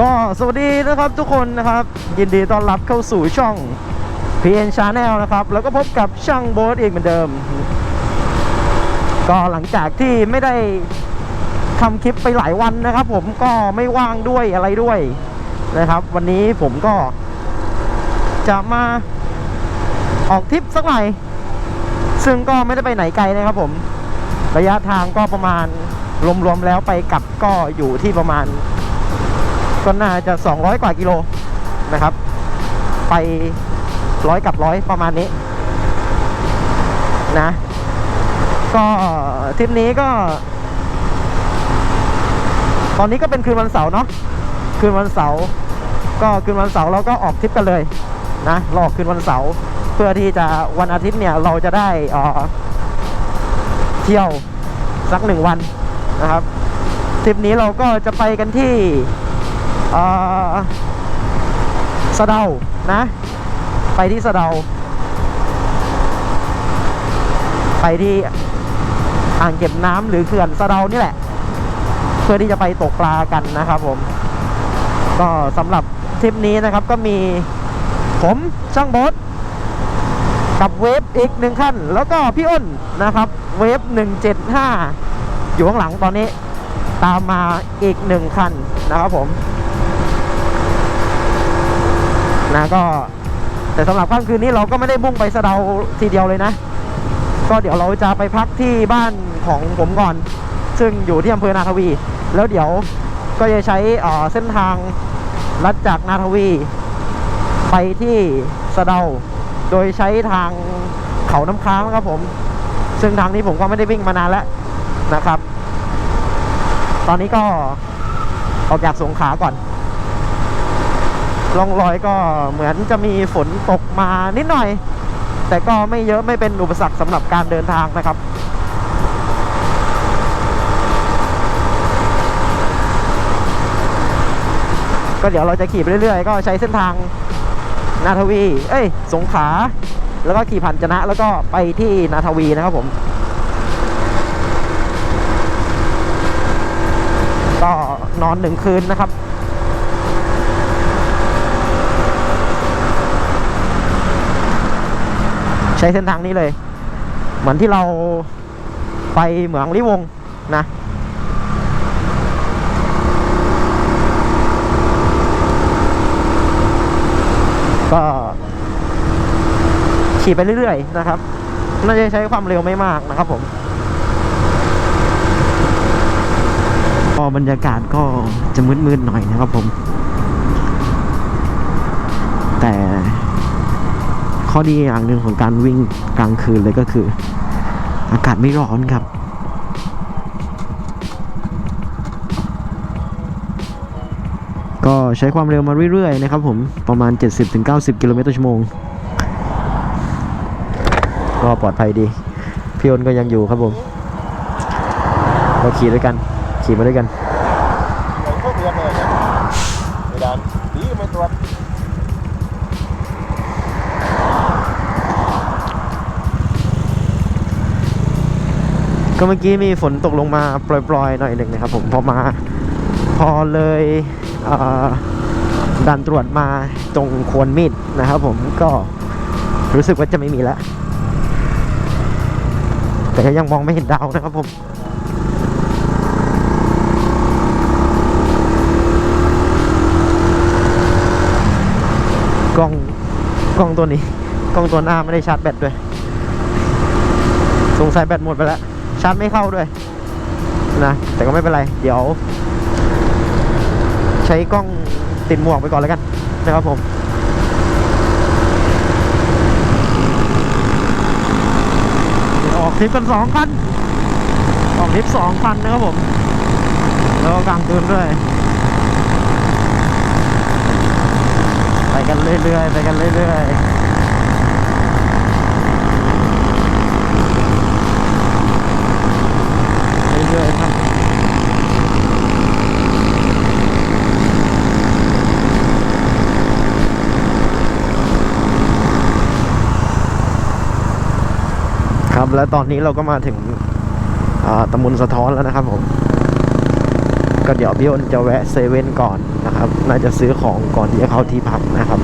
ก็สวัสดีนะครับทุกคนนะครับ ยินดีต้อนรับเข้าสู่ช่อง PN Channel นะครับ แล้วก็พบกับช่างโบ๊ทอีกเหมือนเดิม ก็หลังจากที่ไม่ได้ทำคลิปไปหลายวันนะครับ ผมก็ไม่ว่างด้วยอะไรด้วยนะครับ วันนี้ผมก็จะมาออกทริปสักหน่อย ซึ่งก็ไม่ได้ไปไหนไกลนะครับผมระยะทางก็ประมาณรวมๆแล้วไปกลับก็อยู่ที่ประมาณ ก็น่าจะ 200 กว่ากิโลนะครับ ไปร้อยกับร้อยประมาณนี้นะ ก็ทริปนี้ก็ ตอนนี้ก็เป็นคืนวันเสาร์เนาะคืนวันเสาร์ก็คืนวันเสาร์เราก็ออกทริปกันเลยนะรอคืนวันเสาร์เพื่อที่จะวันอาทิตย์เนี่ยเราจะได้เอ่อเที่ยวสักหนึ่งวันนะครับทริปนี้เราก็จะไปกันที่ สะเดานะ ไปที่สะเดา ไปที่อ่างเก็บน้ำหรือเขื่อนสะเดานี่แหละ เพื่อที่จะไปตกปลากันนะครับผม ก็สำหรับทริปนี้นะครับก็มีผมช่างบดกับเวฟอีกหนึ่งขั้น แล้วก็พี่อ้นนะครับ เวฟ175 อยู่ข้างหลังตอนนี้ ตามมาอีกหนึ่งคันนะครับผม นะก็ แต่สำหรับค่ำคืนนี้เราก็ไม่ได้มุ่งไปสะเดาทีเดียวเลยนะ ก็เดี๋ยวเราจะไปพักที่บ้านของผมก่อน ซึ่งอยู่ที่อำเภอนาทวี แล้วเดี๋ยวก็จะใช้เส้นทางลัดจากนาทวี ไปที่สะเดา โดยใช้ทางเขาน้ำค้างครับผม ซึ่งทางนี้ผมก็ไม่ได้วิ่งมานานแล้วนะครับ ตอนนี้ก็ออกจากสงขาก่อน ร่องรอยก็เหมือนจะมีฝนตกมานิดหน่อย แต่ก็ไม่เยอะไม่เป็นอุปสรรคสำหรับการเดินทางนะครับก็เดี๋ยวเราจะขี่ไปเรื่อยๆ ก็ใช้เส้นทางนาทวี เอ้ย สงขา แล้วก็ขี่ผ่านจนะ แล้วก็ไปที่นาทวีนะครับผม ก็นอนหนึ่งคืนนะครับ ช้เส้นทางนี้เลย เหมือนที่เราไปเหมืองลิวงนะก็ขี่ไปเรื่อยๆนะครับ น่าจะใช้ความเร็วไม่มากนะครับผมก็บรรยากาศก็จะมืดๆหน่อยนะครับผม แต่ ข้อดีอย่างหนึ่งของการวิ่งกลางคืนเลยก็คือ อากาศไม่ร้อนครับ ก็ใช้ความเร็วมาเรื่อยๆนะครับผมประมาณ 70-90 กิโลเมตรต่อชั่วโมง ก็ปลอดภัยดี พี่อนก็ยังอยู่ครับผม เราขี่ด้วยกัน ขี่มาด้วยกัน เหมือนพวกเรือเลยนะไม่ดันดีไม่ตรวจ ก็ เมื่อกี้มีฝนตกลงมาปล่อยๆหน่อยหนึ่งนะครับผมพอมาพอเลยเด่านตรวจมาตรงควรมีดนะครับผมก็รู้สึกว่าจะไม่มีแล้ว แต่ก็ยังมองไม่เห็นดาวนะครับผมกล้องกล้องตัวนี้กล้องตัวหน้าไม่ได้ชาร์จแบตด้วย สงสัยแบตหมดไปแล้ว ชาร์จไม่เข้าด้วยนะแต่ก็ไม่เป็นไร เดี๋ยว ใช้กล้องติดหมวกไปก่อนแล้วกันนะครับผมออกทริปกันสองคันออกทริปสองคันนะครับผม แล้วก็กลางคืนด้วย ไปกันเรื่อยๆไปกันเรื่อยๆ เรื่อยๆครับครับ แล้วตอนนี้เราก็มาถึงตำบลสะท้อนแล้วนะครับผม ก็เดี๋ยวพี่อ้นจะแวะเซเว่นก่อนนะครับ น่าจะซื้อของก่อนที่จะเข้าที่พักนะครับ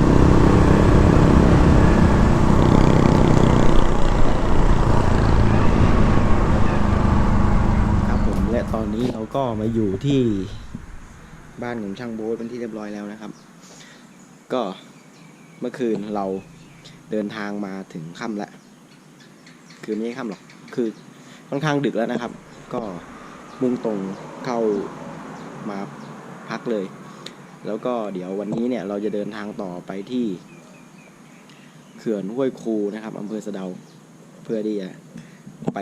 ครับผมและตอนนี้เราก็มาอยู่ที่บ้านของช่างโบ๊ทเป็นที่เรียบร้อยแล้วนะครับ ก็เมื่อคืนเราเดินทางมาถึงค่ำแล้ว คือไม่ใช่ค่ำหรอกคือค่อนข้างดึกแล้วนะครับ ก็มุ่งตรงเข้ามาพักเลย แล้วก็เดี๋ยววันนี้เนี่ยเราจะเดินทางต่อไปที่ เขื่อนห้วยคูนะครับอำเภอสะเดาเพื่อที่จะไป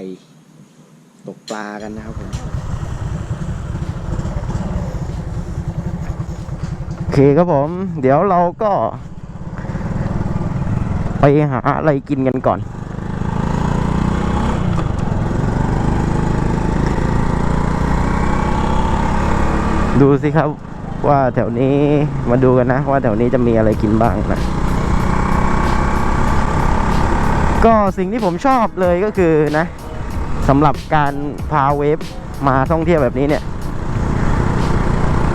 ตกปลากันนะครับผมโอเคครับผม เดี๋ยวเราก็ ไปหาอะไรกินกันก่อน ดูสิครับว่าแถวนี้มาดูกันนะ ว่าแถวนี้จะมีอะไรกินบ้างนะก็สิ่งที่ผมชอบเลยก็คือนะสำหรับการพาเวฟมาท่องเที่ยวแบบนี้เนี่ย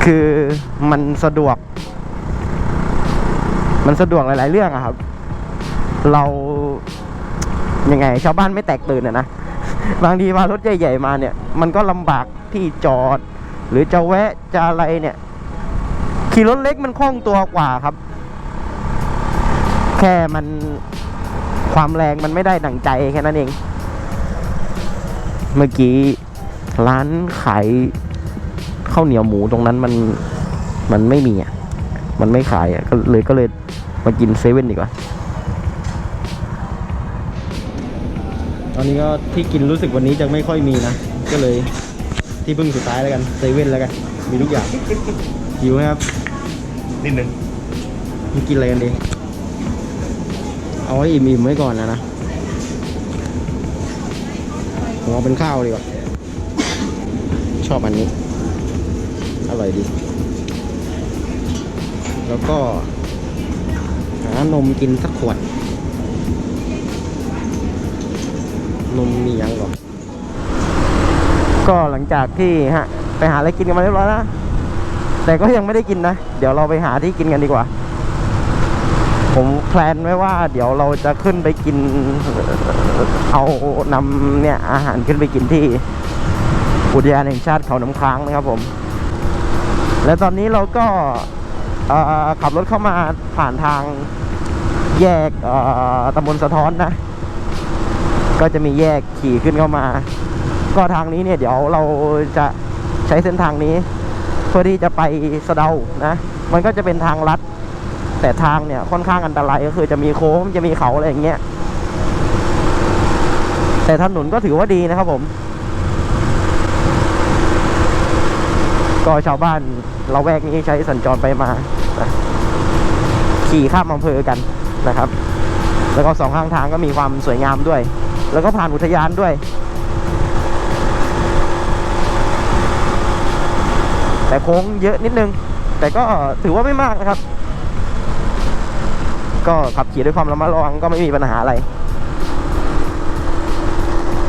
คือมันสะดวก มันสะดวกหลาย ๆ เรื่องอะครับ เรายังไงชาวบ้านไม่แตกตื่นอะนะบางทีมารถใหญ่ ๆ มาเนี่ย มันก็ลำบากที่จอด หรือจะแวะจะอะไรเนี่ย ขี่รถเล็กมันคล่องตัวกว่าครับ แค่มันความแรงมันไม่ได้ดั่งใจแค่นั้นเอง เมื่อกี้ร้านขายข้าวเหนียวหมูตรงนั้นมันมันไม่มีอะ มันไม่ขายอะก็เลยก็เลยมากินเซเว่นดีกว่า ตอนนี้ก็ที่กินรู้สึกวันนี้จะไม่ค่อยมีนะ ก็เลย ที่พึ่งสุดท้ายแล้วกันเซเว่นแล้วกัน มีทุกอย่างหิวไหมครับ นิดนึงมีกินอะไรกันดี เอาไว้อิ่มๆไว้ก่อนนะนะผมเอาเป็นข้าวดีกว่า ชอบอันนี้ อร่อยดี แล้วก็ หานมกินสักขวด นมมียังก่อน ก็หลังจากที่ฮะไปหาอะไรกินกันมาเรียบร้อยแล้วแต่ก็ยังไม่ได้กินนะ เดี๋ยวเราไปหาที่กินกันดีกว่า ผมแพลนไว้ว่า เดี๋ยวเราจะขึ้นไปกิน เอานำเนี่ยอาหารขึ้นไปกินที่อุทยานแห่งชาติเขาน้ำค้างนะครับผม และตอนนี้เราก็ขับรถเข้ามาผ่านทางแยกตำบลสะท้อนนะ ก็จะมีแยกขี่ขึ้นเข้ามา ก็ทางนี้เนี่ยเดี๋ยวเราจะใช้เส้นทางนี้ เพื่อที่จะไปสะเดานะ มันก็จะเป็นทางลัด แต่ทางเนี่ยค่อนข้างอันตรายก็คือจะมีโค้งจะมีเขาอะไรอย่างเงี้ยแต่ถนนก็ถือว่าดีนะครับผม ก็ชาวบ้านเราแวกนี้ใช้สัญจรไปมา ขี่ข้ามอำเภอกันนะครับ แล้วก็สองข้างทางก็มีความสวยงามด้วย แล้วก็ผ่านอุทยานด้วย แต่โค้งเยอะนิดนึง แต่ก็ถือว่าไม่มากนะครับ ก็ขับขี่ด้วยความระมัดระวังก็ไม่มีปัญหาอะไร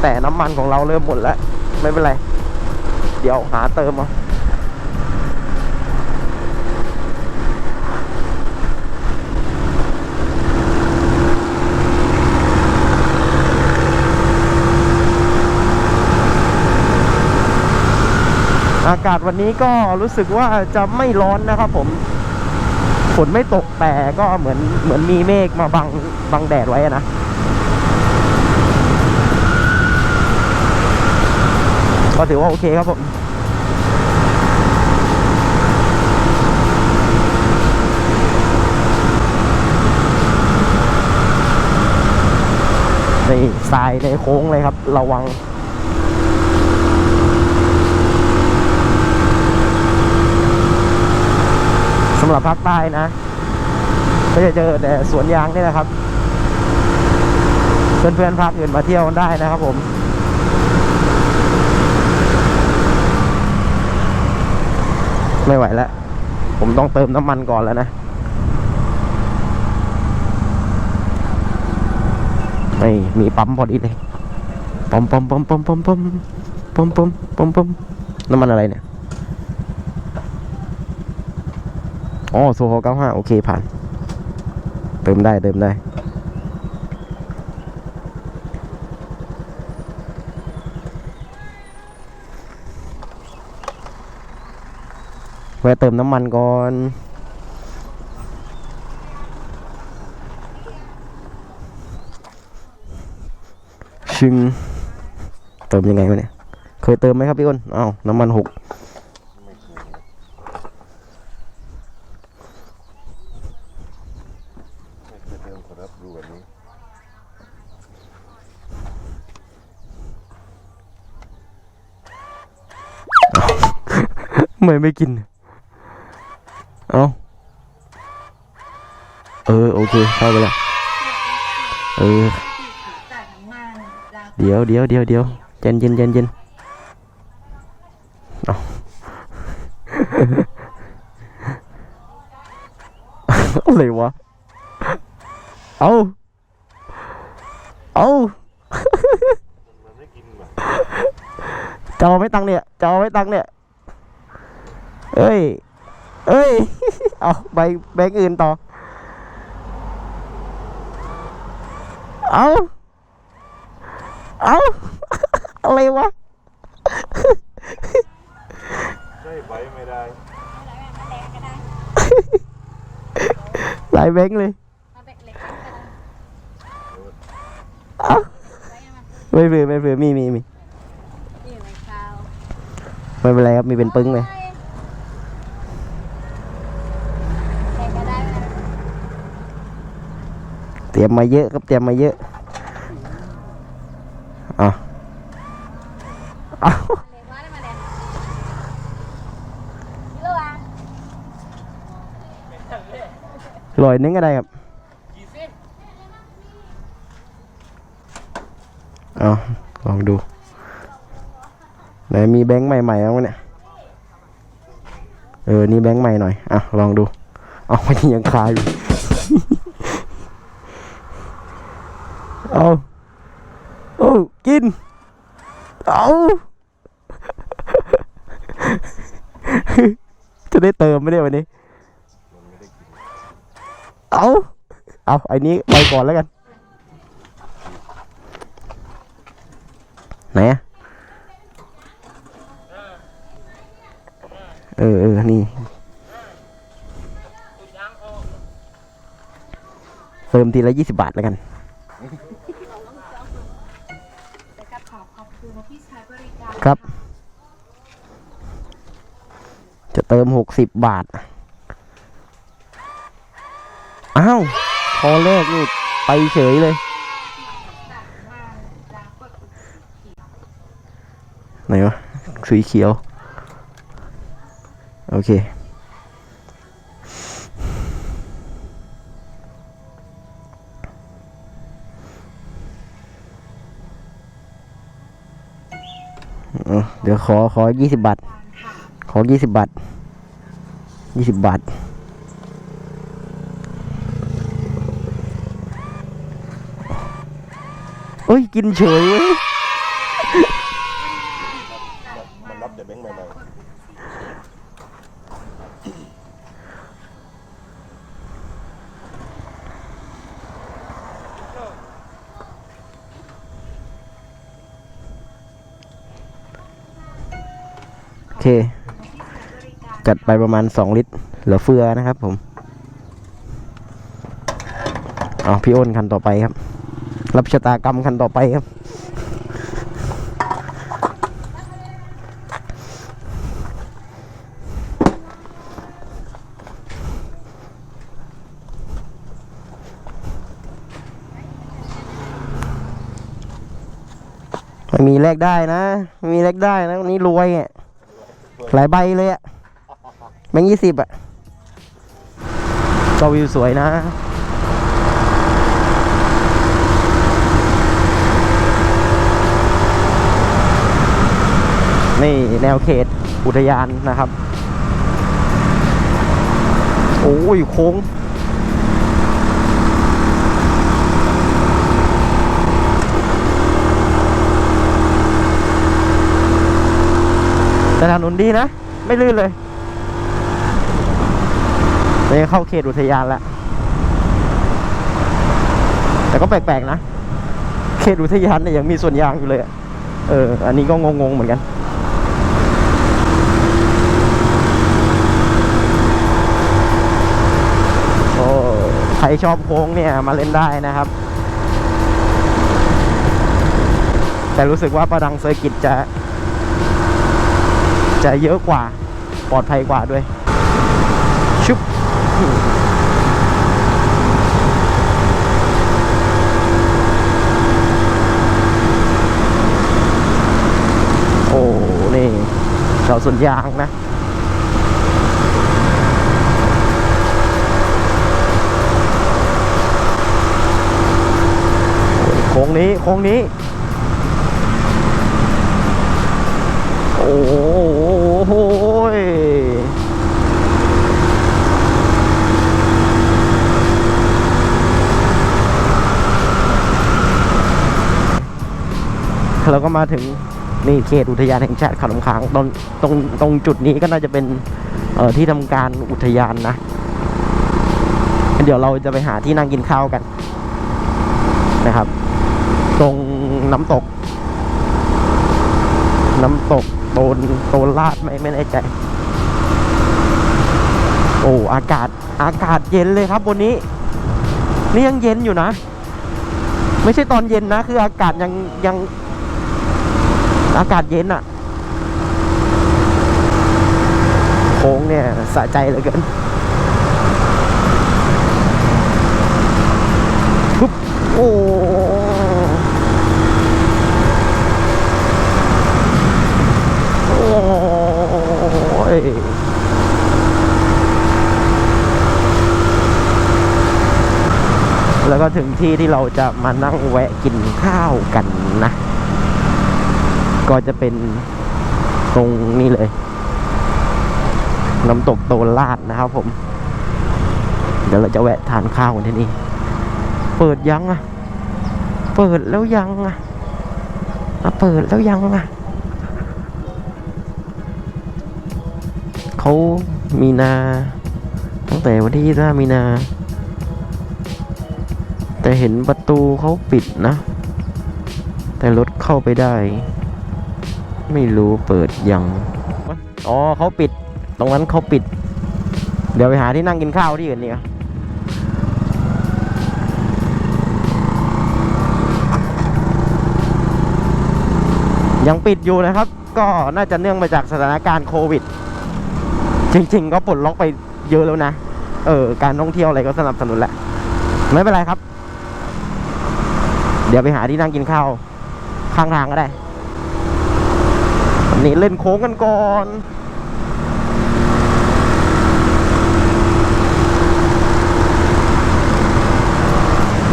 แต่น้ำมันของเราเริ่มหมดแล้ว ไม่เป็นไร เดี๋ยวหาเติมเอา อากาศวันนี้ก็รู้สึกว่าจะไม่ร้อนนะครับผม ฝนไม่ตกแต่ก็เหมือนเหมือนมีเมฆมาบังบังแดดไว้นะก็ถือว่าโอเคครับผมนี่ทรายในโค้งเลยครับ ระวังำหรับภาคใต้นะ ก็จะเจอแต่สวนยางนี่แหละครับ เพื่อนๆภาคอื่นมาเที่ยวกันได้นะครับผมไม่ไหวแล้ว ผมต้องเติมน้ำมันก่อนแล้วนะ ไม่มีปั๊มพอดีเลยปั๊มปั๊มปั๊มปั๊มปั๊มปั๊มปั๊มปั๊มปั๊มปั๊มน้ำมันอะไรเนี่ย อ๋อโซฮอเก้าห้าโอเคผ่าน เติมได้เติมได้ แวะเติมน้ำมันก่อนชึงเติมยังไงวะเนี่ย เคยเติมไหมครับพี่อ้นอ้าวน้ำมันหก ไม่เคยไม่เคยเติมขอรับดูแบบนี้ ไม่ไม่กิน เอาเออ โอเค เข้าไปแล้วเออจ่ายน้ำมันแล้วเดี๋ยวเดี๋ยวเดี๋ยวเดี๋ยวเย็นเย็นเย็นเย็นเอาอะไรวะ เอาเอามันไม่กินว่ะจะเอาไม่ตังค์เนี่ยจะเอาไม่ตังค์เนี่ย เอ้ย เอ้ย เอาใบแบงค์อื่นต่อ เอาเอาอะไรวะใช่ใบไม่ได้หลายแบงค์เลยมาแบกเล็กก็ได้เอาไว้ยังไงไม่เผื่อไม่เผื่อมีมีมีอยู่ในคราวไม่เป็นไรครับมีเป็นปึ้งเลย แบกก็ได้ไหม เตรียมมาเยอะครับเตรียมมาเยอะอะเอาเล็กว่าได้มาเล็กกิโลอะลอยนึงก็ได้ครับเอาลองดูไหนมีแบงค์ใหม่ๆบ้างวเนี่ยเออ นี่แบงค์ใหม่หน่อย อะ ลองดู เอามันยังคาอยู่ เอาเอากิน เอาจะได้เติมไม่ได้วันนี้ เอาเอาไอ้นี้ไปก่อนแล้วกัน ไหนอะเออเออนี่เติมทีละยี่สิบบาทแล้วกัน ครับ จะเติมหกสิบบาท อ้าวพอแรกนี่ไปเฉยเลย ไหนวะ สีเขียว โอเค เดี๋ยวขอขอยี่สิบบาท ขอยี่สิบบาทยี่สิบบาท เอ้ย กินเฉยเว้ย มันรับแต่แบงค์ใหม่ โอ เคจัดไปประมาณสองลิตร เหลือเฟือนะครับผม เอาพี่อ้นคันต่อไปครับ รับชะตากรรมคันต่อไปครับไม่มีแลกได้นะม่มีแลกได้นะวันนี้รวยอะ หลายใบเลยอะแบงค์ยี่สิบอะก็วิวสวยนะ นี่แนวเขตอุทยานนะครับ โอ้ยโค้ง แต่ถนนดีนะ ไม่ลื่นเลยในนี่เข้าเขตอุทยานแล้ว แต่ก็แปลกๆนะ เขตอุทยานเนี่ยยังมีส่วนยางอยู่เลย เออ อันนี้ก็งงๆเหมือนกันโอ้ใครชอบโค้งเนี่ยมาเล่นได้นะครับ แต่รู้สึกว่าประดังเซอร์กิตจะ จะเยอะกว่าปลอดภัยกว่าด้วย ชุบโอ้นี่เราส่วนยางนะโค้งนี้โค้งนี้ โอ้ โหเราก็มาถึงนี่เขตอุทยานแห่งชาติเขาน้ำค้างตรงตรงตรงจุดนี้ก็น่าจะเป็นเอ่อที่ทำการอุทยานนะ เดี๋ยวเราจะไปหาที่นั่งกินข้าวกันนะครับ ตรงน้ำตก น้ำตก โตนโตนลาดไม่ไม่แน่ใจ โอ้อากาศอากาศเย็นเลยครับบนนี้นี่ยังเย็นอยู่นะ ไม่ใช่ตอนเย็นนะ คืออากาศยังยัง อากาศเย็นอะโค้งเนี่ยสะใจเหลือเกินปุ๊บโอ้ โอ้ย แล้วก็ถึงที่ที่เราจะมานั่งแวะกินข้าวกันนะ ก็จะเป็นตรงนี้เลย น้ำตกโตนลาดนะครับผม เดี๋ยวเราจะแวะทานข้าวกันที่นี่ เปิดยังอะ เปิดแล้วยังอะอะเปิดแล้วยังอะเขามีนา ตั้งแต่วันที่25มีนา แต่เห็นประตูเขาปิดนะ แต่รถเข้าไปได้ ไม่รู้เปิดยัง อ๋อเขาปิด ตรงนั้นเขาปิด เดี๋ยวไปหาที่นั่งกินข้าวที่อื่นนี่ยังปิดอยู่นะครับ ก็น่าจะเนื่องมาจากสถานการณ์โควิด จริงๆ ก็ปลดล็อกไปเยอะแล้วนะ เออ การท่องเที่ยวอะไรก็สนับสนุนแหละ ไม่เป็นไรครับ ดี๋ยวไปหาที่นั่งกินข้าวข้างทางก็ได้นนี้เล่นโค้งกันก่อน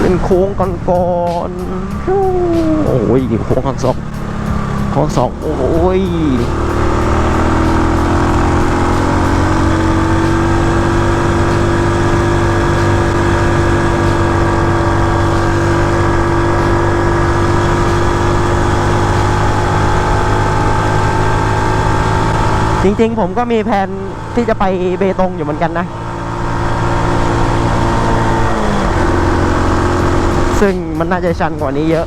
เล่นโค้งกันก่อนโอ้ยโค้งข้างสองโค้งสองโอ้ย จริงๆ ผมก็มีแผนที่จะไปเบตงอยู่เหมือนกันนะ ซึ่งมันน่าจะชันกว่านี้เยอะ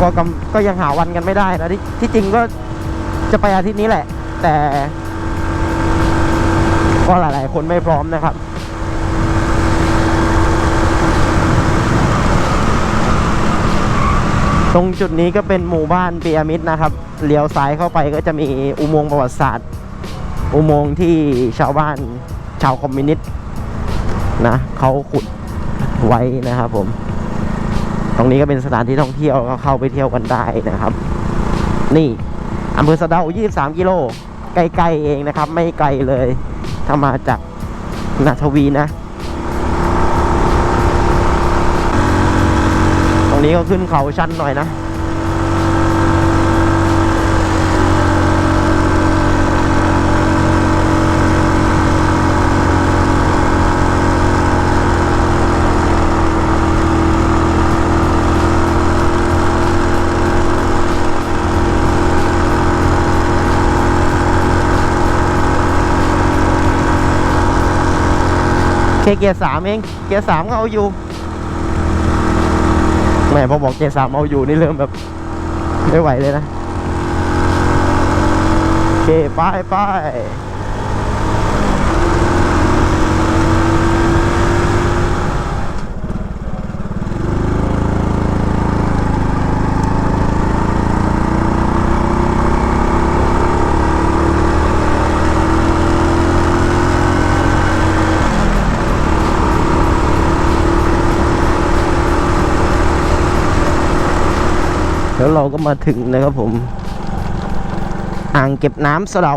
ก็กำก็ยังหาวันกันไม่ได้นะที่ที่จริงก็จะไปอาทิตย์นี้แหละ แต่ ก็หลายๆ คนไม่พร้อมนะครับ ตรงจุดนี้ก็เป็นหมู่บ้านปียมิดนะครับเลี้ยวซ้ายเข้าไปก็จะมีอุโมงค์ประวัติศาสตร์ อุโมงค์ที่ชาวบ้านชาวคอมมิวนิสต์นะเขาขุดไว้นะครับผม ตรงนี้ก็เป็นสถานที่ท่องเที่ยวก็เข้าไปเที่ยวกันได้นะครับ นี่อำเภอสะเดา23 กิโลใกล้ๆเองนะครับ ไม่ไกลเลย ถ้ามาจากนาทวีนะ นี้ก็ขึ้นเขาชันหน่อยนะคเกียร์สามเอง เกียร์สามก็เอาอยู่ ม่พอบอกเกสามเอาอยู่นี่เริ่มแบบไม่ไหวเลยนะ โอเค ไปไป เราก็มาถึงนะครับผม อ่างเก็บน้ำสะเดา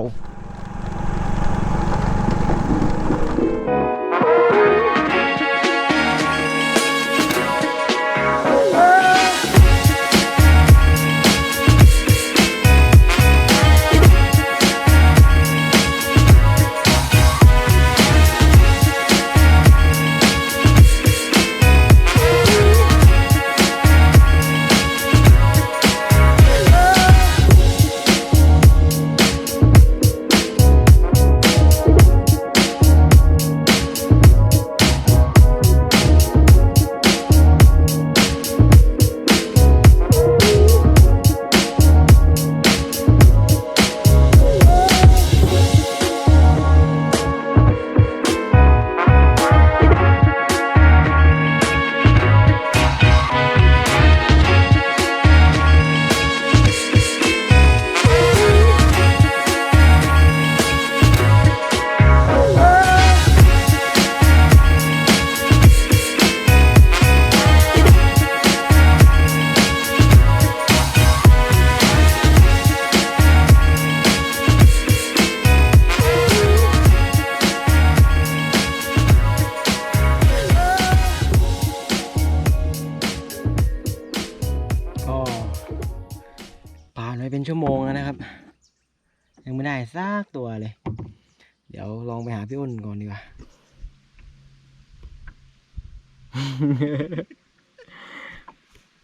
พี่อ้นก่อนดีกว่า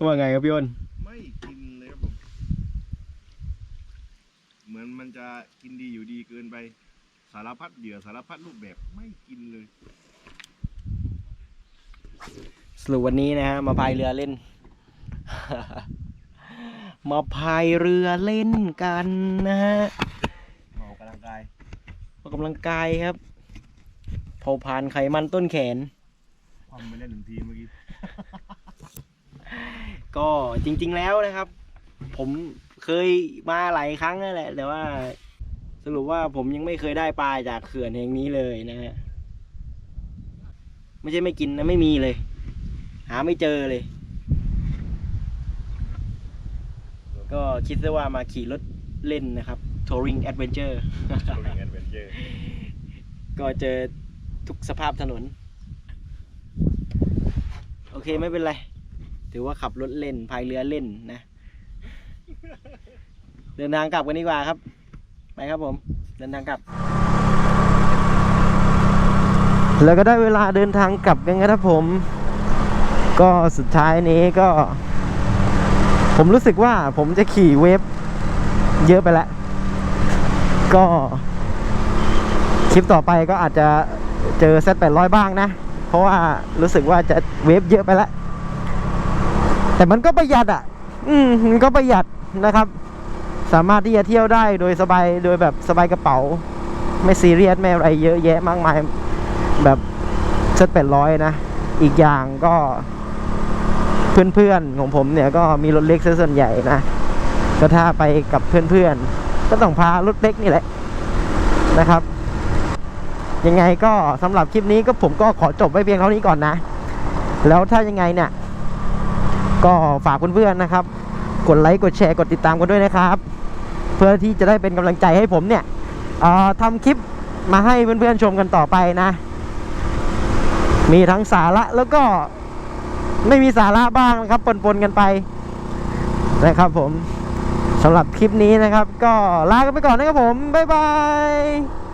ว่าไงครับพี่อ้นไม่กินเลยครับผม เหมือนมันจะกินดีอยู่ดีเกินไป สารพัดเหยื่อสารพัดรูปแบบไม่กินเลย สรุปวันนี้นะฮะมาพายเรือเล่น มาพายเรือเล่นกันนะฮะเมากำลังกาย ออกกำลังกายครับเผาผ่านไขมันต้นแขน ความไปเล่นหนึ่งทีเมื่อกี้ก็จริง ๆ แล้วนะครับ ผมเคยมาหลายครั้งนั่นแหละ แต่ว่าสรุปว่าผมยังไม่เคยได้ปลาจากเขื่อนแห่งนี้เลยนะฮะไม่ใช่ไม่กินนะไม่มีเลย หาไม่เจอเลย ก็คิดซะว่ามาขี่รถเล่นนะครับ touring adventure โชว์ลิงแอดเวนเจอร์ ก็เจอ ทุกสภาพถนน โอเคไม่เป็นไร ถือว่าขับรถเล่นพายเรือเล่นนะ เดินทางกลับกันดีกว่าครับ ไปครับผม เดินทางกลับ แล้วก็ได้เวลาเดินทางกลับกันครับผม ก็สุดท้ายนี้ก็ ผมรู้สึกว่าผมจะขี่เวฟเยอะไปแล้ว ก็คลิปต่อไปก็อาจจะ เจอเซตแปดร้อยบ้างนะ เพราะว่ารู้สึกว่าจะเวฟเยอะไปแล้ว แต่มันก็ประหยัดอะ อืมมันก็ประหยัดนะครับ สามารถที่จะเที่ยวได้โดยสบายโดยแบบสบายกระเป๋า ไม่ซีเรียสไม่อะไรเยอะแยะมากมาย แบบเซตแปดร้อยนะ อีกอย่างก็ เพื่อนๆของผมเนี่ยก็มีรถเล็กซะส่วนใหญ่นะก็ถ้าไปกับเพื่อนๆก็ต้องพารถเล็กนี่แหละนะครับ ยังไงก็สำหรับคลิปนี้ก็ผมก็ขอจบไว้เพียงเท่านี้ก่อนนะ แล้วถ้ายังไงเนี่ย ก็ฝากเพื่อนๆนะครับ กดไลค์กดแชร์กดติดตามกันด้วยนะครับ เพื่อที่จะได้เป็นกำลังใจให้ผมเนี่ยเอ่อทำคลิปมาให้เพื่อนๆชมกันต่อไปนะ มีทั้งสาระแล้วก็ไม่มีสาระบ้างนะครับปนๆกันไปนะครับผมสำหรับคลิปนี้นะครับ ก็ลากันไปก่อนนะครับผม บ๊ายบาย